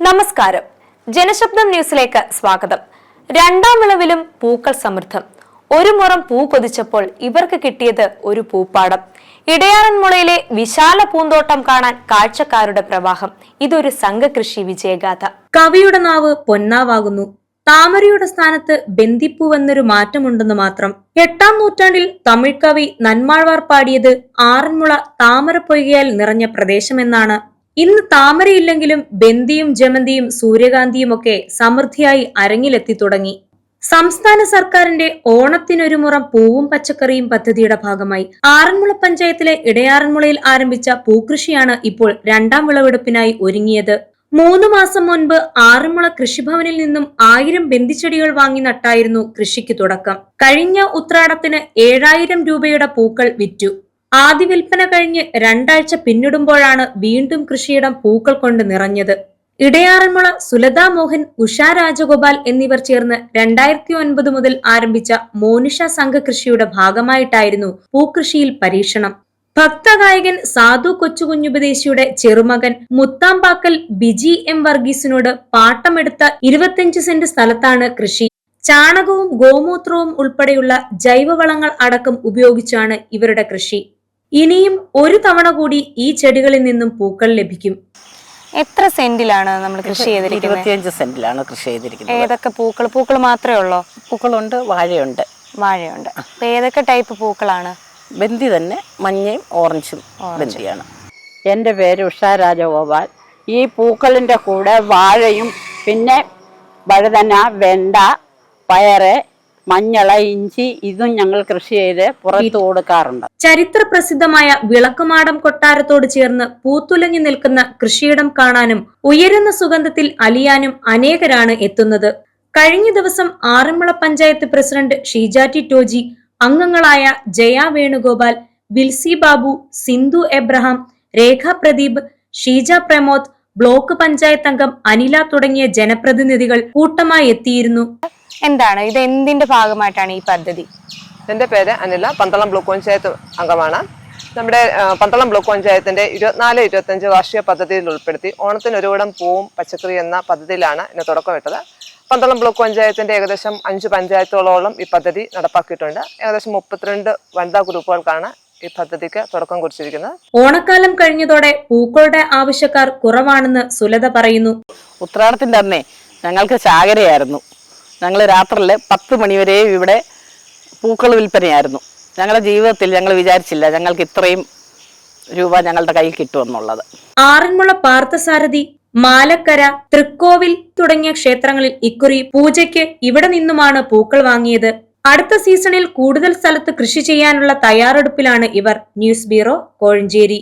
നമസ്കാരം. ജനശബ്ദം ന്യൂസിലേക്ക് സ്വാഗതം. രണ്ടാം വിളവിലും പൂക്കൾ സമൃദ്ധം. ഒരു മുറം പൂ കൊതിച്ചപ്പോൾ ഇവർക്ക് കിട്ടിയത് ഒരു പൂപ്പാടം. ഇടയാറന്മുളയിലെ വിശാല പൂന്തോട്ടം കാണാൻ കാഴ്ചക്കാരുടെ പ്രവാഹം. ഇതൊരു സംഘകൃഷി വിജയഗാഥ. കവിയുടെ നാവ് പൊന്നാവാകുന്നു. താമരയുടെ സ്ഥാനത്ത് ബന്ദിപ്പൂവെന്നൊരു മാറ്റമുണ്ടെന്ന് മാത്രം. എട്ടാം നൂറ്റാണ്ടിൽ തമിഴ് കവി നന്മാഴ്വാർ പാടിയത് ആറന്മുള താമര പൊയ്കയാൽ നിറഞ്ഞ പ്രദേശമെന്നാണ് ഇന്ന് താമരയില്ലെങ്കിലും ബന്ദിയും ജമന്തിയും സൂര്യകാന്തിയും ഒക്കെ സമൃദ്ധിയായി അരങ്ങിലെത്തി തുടങ്ങി. സംസ്ഥാന സർക്കാരിന്റെ ഓണത്തിനൊരു മുറം പൂവും പച്ചക്കറിയും പദ്ധതിയുടെ ഭാഗമായി. ആറന്മുള പഞ്ചായത്തിലെ ഇടയാറന്മുളയിൽ ആരംഭിച്ച പൂക്കൃഷിയാണ് ഇപ്പോൾ രണ്ടാം വിളവെടുപ്പിനായി ഒരുങ്ങിയത്. മൂന്ന് മാസം മുൻപ് ആറന്മുള കൃഷിഭവനിൽ നിന്നും ആയിരം ബന്ദിച്ചെടികൾ വാങ്ങി നട്ടായിരുന്നു കൃഷിക്ക് തുടക്കം. കഴിഞ്ഞ ഉത്രാടത്തിന് ഏഴായിരം രൂപയുടെ പൂക്കൾ വിറ്റു. ആദ്യ വിൽപ്പന കഴിഞ്ഞ് രണ്ടാഴ്ച പിന്നിടുമ്പോഴാണ് വീണ്ടും കൃഷിയിടം പൂക്കൾ കൊണ്ട് നിറഞ്ഞത്. ഇടയാറന്മുള സുലതാ മോഹൻ ഉഷ രാജഗോപാൽ എന്നിവർ ചേർന്ന് രണ്ടായിരത്തി ഒൻപത് മുതൽ ആരംഭിച്ച മോനിഷ സംഘകൃഷിയുടെ ഭാഗമായിട്ടായിരുന്നു പൂക്കൃഷിയിൽ പരീക്ഷണം. ഭക്തഗായകൻ സാധു കൊച്ചുകുഞ്ഞുപദേശിയുടെ ചെറുമകൻ മുത്താമ്പാക്കൽ ബിജി എം വർഗീസിനോട് പാട്ടമെടുത്ത ഇരുപത്തിയഞ്ച് സെന്റ് സ്ഥലത്താണ് കൃഷി. ചാണകവും ഗോമൂത്രവും ഉൾപ്പെടെയുള്ള ജൈവവളങ്ങൾ അടക്കം ഉപയോഗിച്ചാണ് ഇവരുടെ കൃഷി. ഇനിയും ഒരു തവണ കൂടി ഈ ചെടികളിൽ നിന്നും പൂക്കൾ ലഭിക്കും. എത്ര സെന്റിലാണ് നമ്മൾ കൃഷി ചെയ്തിരിക്കുന്നത്? ഇരുപത്തിയഞ്ച് സെന്റിലാണ് കൃഷി ചെയ്തിരിക്കുന്നത്. ഏതൊക്കെ പൂക്കൾ? പൂക്കൾ മാത്രമേ ഉള്ളോ? പൂക്കളുണ്ട് വാഴയുണ്ട്. വാഴയുണ്ട്. അപ്പൊ ഏതൊക്കെ ടൈപ്പ് പൂക്കളാണ്? ബന്ദി തന്നെ മഞ്ഞയും ഓറഞ്ചും ബന്ദിയാണ് എന്റെ പേര് ഉഷാ രാജഗോപാൽ. ഈ പൂക്കളിന്റെ കൂടെ വാഴയും പിന്നെ വഴുതന വെണ്ട പയറ് മഞ്ഞള ഇഞ്ചി ഇതും ഞങ്ങൾ കൃഷി ചെയ്ത് പുറത്തു കൊടുക്കാറുണ്ട്. ചരിത്ര പ്രസിദ്ധമായ വിളക്കുമാടം കൊട്ടാരത്തോട് ചേർന്ന് പൂത്തുലഞ്ഞു നിൽക്കുന്ന കൃഷിയിടം കാണാനും ഉയരുന്ന സുഗന്ധത്തിൽ അലിയാനും അനേകരാണ് എത്തുന്നത്. കഴിഞ്ഞ ദിവസം ആറന്മുള പഞ്ചായത്ത് പ്രസിഡന്റ് ഷീജാറ്റി ടോജി അംഗങ്ങളായ ജയ വേണുഗോപാൽ വിൽസി ബാബു സിന്ധു എബ്രഹാം രേഖ പ്രദീപ് ഷീജ പ്രമോദ് ബ്ലോക്ക് പഞ്ചായത്ത് അംഗം അനില തുടങ്ങിയ ജനപ്രതിനിധികൾ കൂട്ടമായി എത്തിയിരുന്നു. എന്താണ്? ഇത് എന്തിന്റെ ഭാഗമായിട്ടാണ് ഈ പദ്ധതി? എന്റെ പേര് അനില പന്തളം ബ്ലോക്ക് പഞ്ചായത്ത് അംഗമാണ്. നമ്മുടെ പന്തളം ബ്ലോക്ക് പഞ്ചായത്തിന്റെ ഇരുപത്തിനാല് ഇരുപത്തഞ്ച് വാർഷിക പദ്ധതിയിൽ ഉൾപ്പെടുത്തി ഓണത്തിന് ഒരുവിടം പൂവും പച്ചക്കറി എന്ന പദ്ധതിയിലാണ് ഇന്ന് തുടക്കമിട്ടത്. പന്തളം ബ്ലോക്ക് പഞ്ചായത്തിന്റെ ഏകദേശം അഞ്ച് പഞ്ചായത്തുകളോളം ഈ പദ്ധതി നടപ്പാക്കിയിട്ടുണ്ട്. ഏകദേശം മുപ്പത്തിരണ്ട് വനിതാ ഗ്രൂപ്പുകൾക്കാണ് ഈ പദ്ധതിക്ക് തുടക്കം കുറിച്ചിരിക്കുന്നത്. ഓണക്കാലം കഴിഞ്ഞതോടെ പൂക്കളുടെ ആവശ്യക്കാർ കുറവാണെന്ന് സുലത പറയുന്നു. ഉത്രാടത്തിന്റെ അന്നേ ഞങ്ങൾക്ക് ചാകരയായിരുന്നു. ഞങ്ങൾ രാത്രിയിൽ പത്ത് മണിവരെയും ഇവിടെ പൂക്കൾ വിൽപ്പനയായിരുന്നു. ഞങ്ങളുടെ ജീവിതത്തിൽ ഞങ്ങൾ വിചാരിച്ചില്ല ഞങ്ങൾക്ക് ഇത്രയും രൂപ ഞങ്ങളുടെ കയ്യിൽ കിട്ടുമെന്നുള്ളത്. ആറന്മുള പാർത്ഥസാരഥി മാലക്കര തൃക്കോവിൽ തുടങ്ങിയ ക്ഷേത്രങ്ങളിൽ ഇക്കുറി പൂജയ്ക്ക് ഇവിടെ നിന്നുമാണ് പൂക്കൾ വാങ്ങിയത്. അടുത്ത സീസണിൽ കൂടുതൽ സ്ഥലത്ത് കൃഷി ചെയ്യാനുള്ള തയ്യാറെടുപ്പിലാണ് ഇവർ. News bureau Kozhencherry.